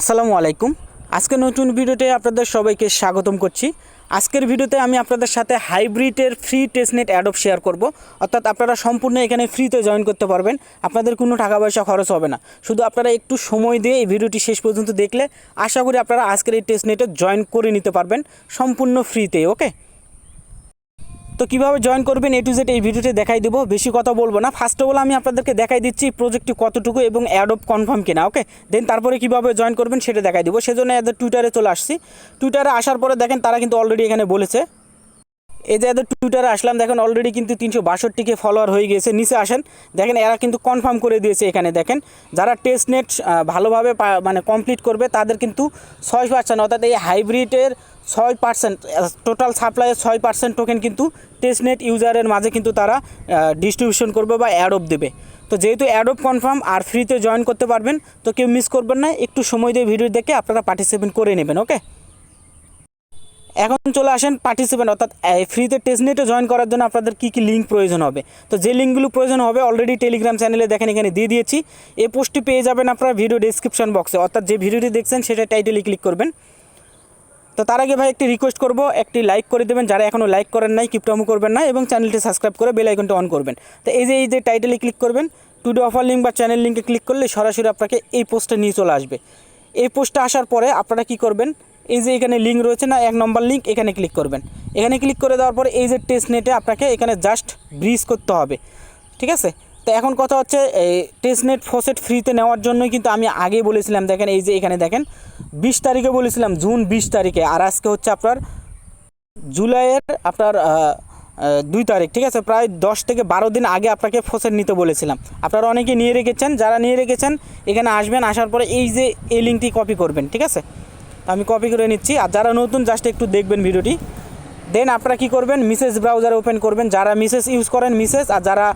আসসালামু আলাইকুম। আজকে নতুন ভিডিওতে আপনাদের সবাইকে স্বাগতম করছি। আজকের ভিডিওতে আমি আপনাদের সাথে হাইব্রিডের ফ্রি টেস্টনেট অ্যাডপ শেয়ার করব। অর্থাৎ আপনারা সম্পূর্ণ এখানে ফ্রিতে জয়েন করতে পারবেন। আপনাদের কোনো টাকা পয়সা খরচ হবে না। শুধু আপনারা একটু সময় দিয়ে এই ভিডিওটি শেষ পর্যন্ত দেখলে আশা করি আপনারা আজকের এই টেস্টনেটে জয়েন করে নিতে পারবেন। সম্পূর্ণ ফ্রিতে ওকে তো কীভাবে জয়েন করবেন এ টু জেড এই ভিডিওতে দেখাই দেবো। বেশি কথা বলব না। ফার্স্ট অফ অল আমি আপনাদেরকে দেখাই দিচ্ছি প্রজেক্টটি কতটুকু এবং অ্যাডপ কনফার্ম কিনা ওকে দেন তারপরে কীভাবে জয়েন করবেন সেটা দেখাই দেবো। সেজন্য এদের টুইটারে চলে আসছি। টুইটারে আসার পরে দেখেন, তারা কিন্তু অলরেডি এখানে বলেছে। এই যে এদের টুইটারে আসলাম, দেখেন অলরেডি কিন্তু তিনশো বাষট্টিকে ফলোয়ার হয়ে গিয়েছে। নিচে আসেন, দেখেন এরা কিন্তু কনফার্ম করে দিয়েছে এখানে, দেখেন। যারা টেস্ট নেট ভালোভাবে মানে কমপ্লিট করবে, তাদের কিন্তু ছয় পার্সেন্ট অর্থাৎ এই হাইব্রিডের ছয় পার্সেন্ট টোটাল সাপ্লাইয়ের ছয় পার্সেন্ট টোকেন কিন্তু টেস্টনেট ইউজারের মাঝে কিন্তু তারা ডিস্ট্রিবিউশন করবে বা অ্যাডপ দেবে। তো যেহেতু অ্যাডপ কনফার্ম আর ফ্রিতে জয়েন করতে পারবেন, তো কেউ মিস করবেন না, একটু সময় দিয়ে ভিডিও দেখে আপনারা পার্টিসিপেট করে নেবেন ওকে এখন চলে আসেন পার্টিসিপেন্ট অর্থাৎ ফ্রিতে টেস্টনেটে জয়েন করার জন্য আপনাদের কী কী লিঙ্ক প্রয়োজন হবে। তো যে লিঙ্কগুলো প্রয়োজন হবে অলরেডি টেলিগ্রাম চ্যানেলে দেখেন এখানে দিয়ে দিয়েছি। এই পোস্টটি পেয়ে যাবেন আপনারা ভিডিও ডিসক্রিপশন বক্সে অর্থাৎ যে ভিডিওটি দেখছেন সেটা টাইটেলে ক্লিক করবেন। তো তার আগে ভাই একটি রিকোয়েস্ট করব, একটি লাইক করে দেবেন, যারা এখনও লাইক করেন নাই কিপটামু করবেন না এবং চ্যানেলটি সাবস্ক্রাইব করে বেল আইকনটা অন করবেন। তো এই যে এই যে টাইটেলে ক্লিক করবেন টুডে অফার লিঙ্ক বা চ্যানেল লিঙ্কে ক্লিক করলে সরাসরি আপনাকে এই পোস্টে নিয়ে চলে আসবে। এই পোস্টটা আসার পরে আপনারা কি করবেন, এই যে এখানে লিঙ্ক রয়েছে না, এক নম্বর লিঙ্ক এখানে ক্লিক করবেন। এখানে ক্লিক করে দেওয়ার পরে এই যে টেস্ট নেটে আপনাকে এখানে জাস্ট ব্রিজ করতে হবে। ঠিক আছে? তো এখন কথা হচ্ছে, এই টেস্ট নেট ফসেট ফ্রিতে নেওয়ার জন্যই কিন্তু আমি আগেই বলেছিলাম, দেখেন এই যে এখানে দেখেন, বিশ তারিখে বলেছিলাম, জুন বিশ তারিখে, আর আজকে হচ্ছে আপনার জুলাইয়ের আপনার দুই তারিখ, ঠিক আছে? প্রায় দশ থেকে বারো দিন আগে আপনাকে ফসেট নিতে বলেছিলাম। আপনারা অনেকে নিয়ে রেখেছেন, যারা নিয়ে রেখেছেন, এখানে আসবেন, আসার পরে এই যে এই লিঙ্কটি কপি করবেন, ঠিক আছে? আমি কপি করে নিচ্ছি, আর যারা নতুন জাস্ট একটু দেখবেন ভিডিওটি। দেন আপনারা কি করবেন? মিসেস ব্রাউজার ওপেন করবেন, যারা মিসেস ইউজ করেন মিসেস আর যারা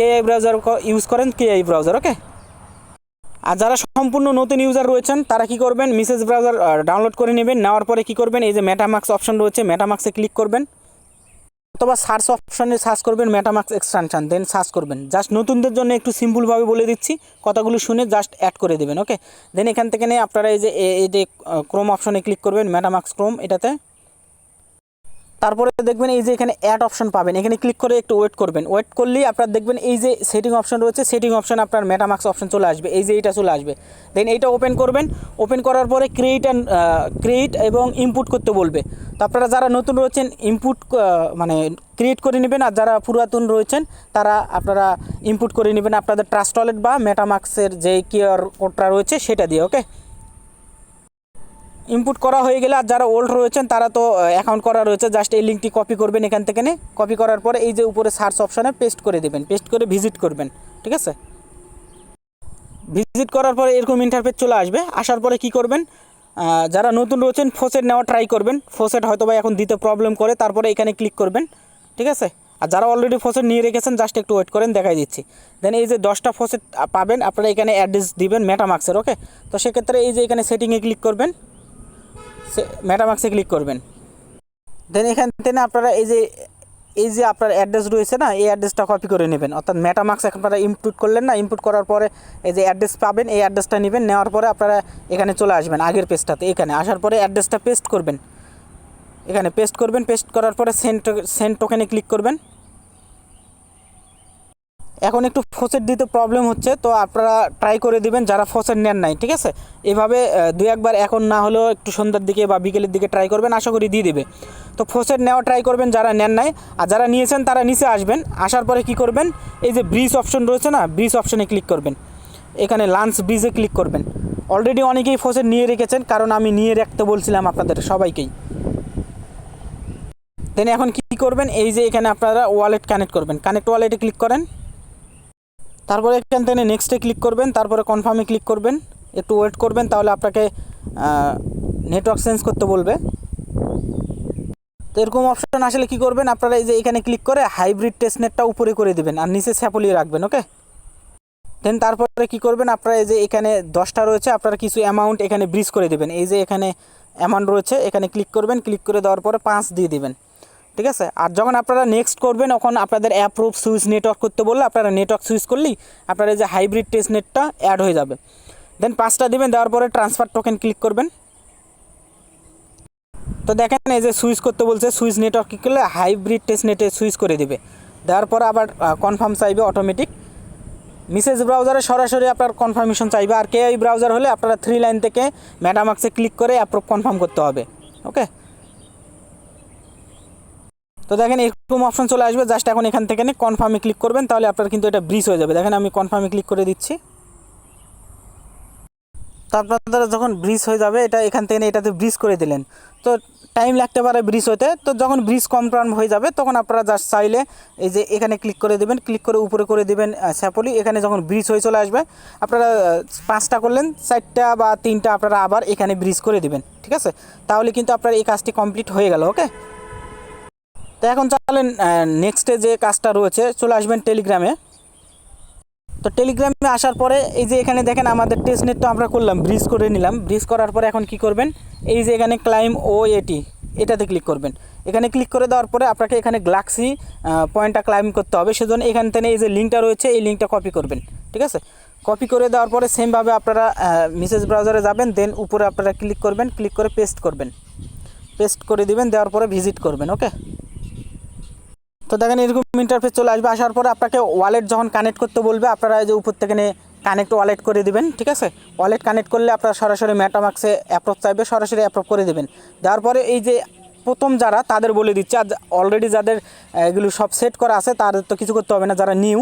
কে আই ব্রাউজার ইউজ করেন, কে আই ব্রাউজার ওকে আর যারা সম্পূর্ণ নতুন ইউজার রয়েছেন, তারা কি করবেন? মিসেস ব্রাউজার ডাউনলোড করে নেবেন। নেওয়ার পরে কি করবেন? এই যে মেটামাক্স অপশন রয়েছে মেটামাক্সে ক্লিক করবেন। অথবা সার্চ অপশনে সার্চ করবেন মেটামাক্স এক্সটেনশন দেন সার্চ করবেন। জাস্ট নতুনদের জন্য একটু সিম্পলভাবে বলে দিচ্ছি, কথাগুলো শুনে জাস্ট অ্যাড করে দেবেন ওকে দেন এখান থেকে নিয়ে আপনারা এই যে এই যে ক্রোম অপশনে ক্লিক করবেন মেটামাক্স ক্রোম এটাতে তারপরে দেখবেন এই যে এখানে অ্যাড অপশন পাবেন। এখানে ক্লিক করে একটু ওয়েট করবেন। ওয়েট করলেই আপনার দেখবেন এই যে সেটিং অপশন রয়েছে সেটিং অপশন আপনার মেটামাক্স অপশন চলে আসবে। এই যে এইটা চলে আসবে। দেন এইটা ওপেন করবেন। ওপেন করার পরে ক্রিয়েট অ্যান্ড ক্রিয়েট এবং ইনপুট করতে বলবে। তো আপনারা যারা নতুন রয়েছেন ইনপুট মানে ক্রিয়েট করে নেবেন আর যারা পুরাতন রয়েছেন, তারা আপনারা ইনপুট করে নেবেন আপনাদের ট্রাস্ট ওয়ালেট বা মেটামাক্সের যে কিউআর কোডটা রয়েছে, সেটা দিয়ে ওকে ইনপুট করা হয়ে গেলে আর যারা ওল্ড রয়েছেন, তারা তো অ্যাকাউন্ট করা রয়েছে। জাস্ট এই লিঙ্কটি কপি করবেন এখান থেকে কপি করার পরে এই যে উপরে সার্চ অপশানে পেস্ট করে দেবেন। পেস্ট করে ভিজিট করবেন। ঠিক আছে? ভিজিট করার পরে এরকম ইন্টারফেস চলে আসবে। আসার পরে কি করবেন? যারা নতুন রয়েছেন ফোসেট নেওয়া ট্রাই করবেন। ফোসেট হয়তো বা এখন দিতে প্রবলেম করে, তারপরে এখানে ক্লিক করবেন। ঠিক আছে? আর যারা অলরেডি ফোসেট নিয়ে রেখেছেন জাস্ট একটু ওয়েট করেন, দেখাই দিচ্ছি। দেন এই যে দশটা ফোসেট পাবেন, আপনারা এখানে অ্যাড্রেস দিবেন মেটামাক্সের ওকে তো সেক্ষেত্রে এই যে এখানে সেটিংয়ে ক্লিক করবেন। মেটামাক্সে ক্লিক করবেন। দেন এখান থেকে আপনারা এই যে এই যে আপনার অ্যাড্রেস রয়েছে না, এই অ্যাড্রেসটা কপি করে নেবেন। অর্থাৎ মেটামাক্স আপনারা ইনপুট করলেন না ইনপুট করার পরে এই যে অ্যাড্রেস পাবেন, এই অ্যাড্রেসটা নেবেন, নেওয়ার পরে আপনারা এখানে চলে আসবেন, আগের পেজটাতে এখানে। আসার পরে অ্যাড্রেসটা পেস্ট করবেন। এখানে পেস্ট করবেন পেস্ট করার পরে সেন্ট সেন্ট টোকেনে ক্লিক করবেন। এখন একটু ফোসেট দিতে প্রবলেম হচ্ছে, তো আপনারা ট্রাই করে দিবেন, যারা ফোসেট নেন নাই, ঠিক আছে? এভাবে দুই একবার এখন না হলেও একটু সন্ধ্যার দিকে বা বিকেলের দিকে ট্রাই করবেন, আশা করি দিয়ে দেবে। তো ফোসেট নেওয়া ট্রাই করবেন যারা নেন নাই, আর যারা নিয়েছেন তারা নিচে আসবেন, আসার পরে কি করবেন? এই যে ব্রিজ অপশন রয়েছে না ব্রিজ অপশনে ক্লিক করবেন। এখানে লাঞ্চ ব্রিজে ক্লিক করবেন। অলরেডি অনেকেই ফোসেট নিয়ে রেখেছেন, কারণ আমি নিয়ে রাখতে বলছিলাম আপনাদের সবাইকেই। দেন এখন কি করবেন? এই যে এখানে আপনারা ওয়ালেট কানেক্ট করবেন। কানেক্ট ওয়ালেটে ক্লিক করেন। তারপরে এখান থেকে নেক্সটে ক্লিক করবেন, তারপরে কনফার্মে ক্লিক করবেন। একটু ওয়েট করবেন, তাহলে আপনাকে নেটওয়ার্ক চেঞ্জ করতে বলবে। তো এরকম অপশন আসলে কি করবেন, আপনারা এই যে এখানে ক্লিক করে হাইব্রিড টেস্টনেটটা উপরে করে দিবেন আর নিচে স্যাপলিয়ে রাখবেন ওকে দেন তারপরে কি করবেন, আপনারা এই যে এখানে দশটা রয়েছে, আপনারা কিছু অ্যামাউন্ট এখানে ব্রিজ করে দেবেন। এই যে এখানে অ্যামাউন্ট রয়েছে, এখানে ক্লিক করবেন ক্লিক করে দেওয়ার পরে পাঁচ দিয়ে দিবেন। ঠিক আছে? আর যখন আপনারা নেক্সট করবেন তখন আপনাদের অ্যাপ্রুভ সুইচ নেটওয়ার্ক করতে বললে আপনারা নেটওয়ার্ক সুইচ করলেই আপনার এই যে হাইব্রিড টেস্ট নেটটা অ্যাড হয়ে যাবে। দেন পাঁচটা দিবেন, দেওয়ার পরে ট্রান্সফার টোকেন ক্লিক করবেন। তো দেখেন, এই যে সুইচ করতে বলছে সুইচ নেটওয়ার্ক কী করলে হাইব্রিড টেস্ট নেটে সুইচ করে দিবে। দেওয়ার পরে আবার কনফার্ম চাইবে অটোমেটিক মেসেজ ব্রাউজারে সরাসরি আপনার কনফার্মেশন চাইবে। আর কেআই ব্রাউজার হলে আপনারা থ্রি লাইন থেকে ম্যাডামাক্সে ক্লিক করে অ্যাপ্রুভ কনফার্ম করতে হবে। ওকে তো দেখেন এরকম অপশন চলে আসবে জাস্ট এখন এখান থেকে কনফার্মে ক্লিক করবেন, তাহলে আপনার কিন্তু এটা ব্রিজ হয়ে যাবে। দেখেন আমি কনফার্মে ক্লিক করে দিচ্ছি। তো আপনাদের যখন ব্রিজ হয়ে যাবে, এটা এখান থেকে এটাতে ব্রিজ করে দিলেন। তো টাইম লাগতে পারে ব্রিজ হতে, তো যখন ব্রিজ কনফার্ম হয়ে যাবে, তখন আপনারা জাস্ট চাইলে এই যে এখানে ক্লিক করে দেবেন ক্লিক করে উপরে করে দেবেন স্যাপলি এখানে যখন ব্রিজ হয়ে চলে আসবে, আপনারা পাঁচটা করলেন, চারটা বা তিনটা আপনারা আবার এখানে ব্রিজ করে দেবেন, ঠিক আছে? তাহলে কিন্তু আপনার এই কাজটি কমপ্লিট হয়ে গেল ওকে তো এখন চলেন নেক্সটে যে কাজটা রয়েছে, চলে আসবেন টেলিগ্রামে তো টেলিগ্রামে আসার পরে এই যে এখানে দেখেন আমাদের টেস্ট তো আমরা করলাম ব্রিজ করে নিলাম। ব্রিজ করার পরে এখন কি করবেন? এই যে এখানে ক্লাইম ও এটি এটাতে ক্লিক করবেন। এখানে ক্লিক করে দেওয়ার পরে আপনাকে এখানে গ্লাক্সি পয়েন্টটা ক্লাইম করতে হবে। সেজন্য এখান থেকে এই যে লিঙ্কটা রয়েছে, এই লিঙ্কটা কপি করবেন। ঠিক আছে? কপি করে দেওয়ার পরে সেমভাবে আপনারা মেসেজ ব্রাউজারে যাবেন দেন উপরে আপনারা ক্লিক করবেন ক্লিক করে পেস্ট করবেন। পেস্ট করে দিবেন, দেওয়ার পরে ভিজিট করবেন ওকে তো দেখেন এরকম ইন্টারফেস চলে আসবে। আসার পরে আপনাকে ওয়ালেট যখন কানেক্ট করতে বলবে, আপনারা এই যে উপর থেকে কানেক্ট ওয়ালেট করে দিবেন, ঠিক আছে? ওয়ালেট কানেক্ট করলে আপনারা সরাসরি ম্যাটামাক্সে অ্যাপ্রুভ চাইবে, সরাসরি অ্যাপ্রুভ করে দেবেন। দেওয়ার পরে এই যে প্রথম যারা, তাদের বলে দিচ্ছে আর অলরেডি যাদের এগুলো সব সেট করা আছে, তাদের তো কিছু করতে হবে না, যারা নিউ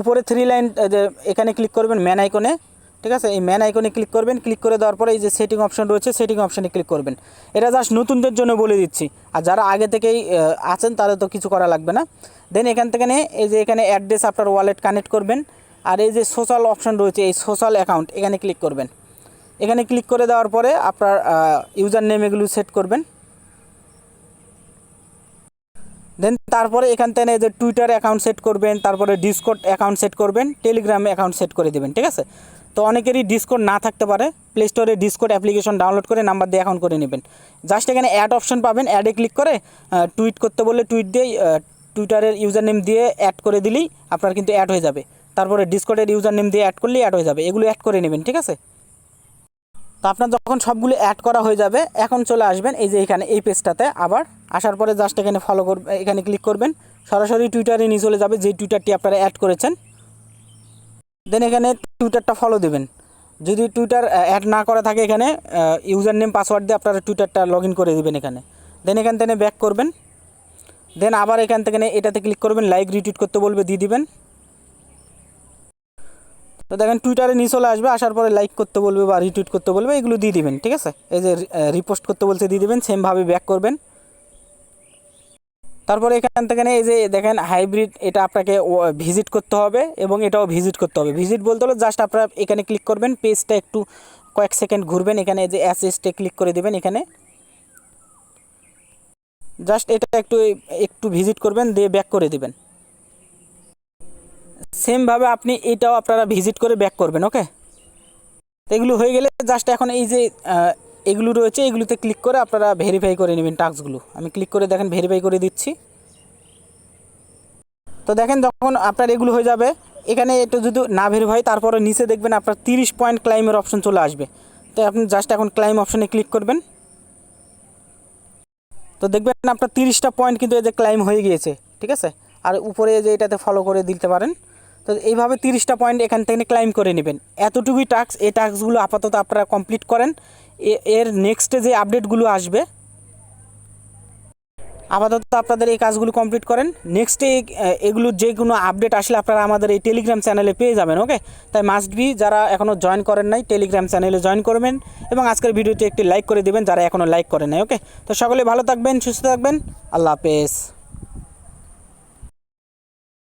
উপরে থ্রি লাইন এখানে ক্লিক করবেন ম্যান আইকনে ঠিক আছে? এই ম্যান আইকনে ক্লিক করবেন ক্লিক করে দেওয়ার পরে এই যে সেটিং অপশন রয়েছে সেটিং অপশানে ক্লিক করবেন। এটা জাস্ট নতুনদের জন্য বলে দিচ্ছি। আর যারা আগে থেকেই আছেন, তাদের তো কিছু করা লাগবে না। দেন এখান থেকে নিয়ে এই যে এখানে অ্যাড্রেস আপনার ওয়ালেট কানেক্ট করবেন। আর এই যে সোশ্যাল অপশন রয়েছে, এই সোশ্যাল অ্যাকাউন্ট এখানে ক্লিক করবেন। এখানে ক্লিক করে দেওয়ার পরে আপনার ইউজার নেম এগুলো সেট করবেন। দেন তারপরে এখান থেকে এই যে টুইটার অ্যাকাউন্ট সেট করবেন, তারপরে ডিসকোড অ্যাকাউন্ট সেট করবেন টেলিগ্রাম অ্যাকাউন্ট সেট করে দেবেন, ঠিক আছে? তো অনেকেরই ডিসকোড না থাকতে পারে। প্লে স্টোরে ডিসকোড অ্যাপ্লিকেশন ডাউনলোড করে নাম্বার দিয়ে অ্যাকাউন্ট করে নেবেন। জাস্ট এখানে অ্যাড অপশন পাবেন অ্যাডে ক্লিক করে টুইট করতে বললে টুইট দিয়ে টুইটারের ইউজার নেম দিয়ে অ্যাড করে দিলেই আপনার কিন্তু অ্যাড হয়ে যাবে। তারপরে ডিসকোডের ইউজার নেম দিয়ে অ্যাড করলেই অ্যাড হয়ে যাবে। এগুলো অ্যাড করে নেবেন, ঠিক আছে? তো আপনার যখন সবগুলো অ্যাড করা হয়ে যাবে, এখন চলে আসবেন এই যে এখানে, এই পেজটাতে আবার। আসার পরে জাস্ট এখানে ফলো করবেন এখানে ক্লিক করবেন। সরাসরি টুইটারে নিয়ে চলে যাবে যে টুইটারটি আপনারা অ্যাড করেছেন। দেন এখানে টুইটারটা ফলো দেবেন। যদি টুইটার অ্যাড না করা থাকে এখানে ইউজার নেম পাসওয়ার্ড দিয়ে আপনারা টুইটারটা লগ করে দেবেন এখানে। দেন এখান থেকে ব্যাক করবেন। দেন আবার এখান থেকে এটাতে ক্লিক করবেন লাইক রিটুইট করতে বলবে, দিয়ে দিবেন। তো দেখেন টুইটারে নিয়ে চলে আসবে, আসার পরে লাইক করতে বলবে বা রিটুইট করতে বলবে, এগুলো দিয়ে দিবেন, ঠিক আছে? এই যে রিপোস্ট করতে বলছে, দিয়ে দিবেন সেমভাবে ব্যাক করবেন। তারপরে এখান থেকে এই যে দেখেন হাইব্রিড এটা আপনাকে ভিজিট করতে হবে এবং এটাও ভিজিট করতে হবে। ভিজিট বলতে হলো জাস্ট আপনারা এখানে ক্লিক করবেন পেজটা একটু কয়েক সেকেন্ড ঘুরবেন, এখানে যে অ্যাসেসটে ক্লিক করে দেবেন এখানে। জাস্ট এটা একটু একটু ভিজিট করবেন, দিয়ে ব্যাক করে দেবেন। সেমভাবে আপনি এটাও আপনারা ভিজিট করে ব্যাক করবেন ওকে এগুলো হয়ে গেলে জাস্ট এখন এই যে এগুলো রয়েছে, এগুলোতে ক্লিক করে আপনারা ভেরিফাই করে নেবেন টাস্কগুলো আমি ক্লিক করে দেখেন ভেরিফাই করে দিচ্ছি। তো দেখেন যখন আপনার এগুলো হয়ে যাবে, এখানে একটু যদি না ভেরিফাই তারপরে নিচে দেখবেন আপনার তিরিশ পয়েন্ট ক্লাইমের অপশন চলে আসবে। তো আপনি জাস্ট এখন ক্লাইম অপশনে ক্লিক করবেন। তো দেখবেন আপনার তিরিশটা পয়েন্ট কিন্তু এই যে ক্লাইম হয়ে গিয়েছে, ঠিক আছে? আর উপরে যে এটাতে ফলো করে দিতে পারেন। তো এইভাবে তিরিশটা পয়েন্ট এখান থেকে ক্লাইম করে নেবেন। এতটুকুই টাস্ক এই টাস্কগুলো আপাতত আপনারা কমপ্লিট করেন। এর নেক্সটে যে আপডেটগুলো আসবে, আপাতত আপনাদের এই কাজগুলো কমপ্লিট করেন। নেক্সটে এগুলো যে কোনো আপডেট আসলে আপনারা আমাদের এই টেলিগ্রাম চ্যানেলে পেয়ে যাবেন ওকে তাই মাস্ট বি যারা এখনও জয়েন করেন নাই টেলিগ্রাম চ্যানেলে জয়েন করবেন এবং আজকের ভিডিওটি একটি লাইক করে দেবেন, যারা এখনও লাইক করেন নাই ওকে তো সকলে ভালো থাকবেন, সুস্থ থাকবেন, আল্লাহ হাফেজ।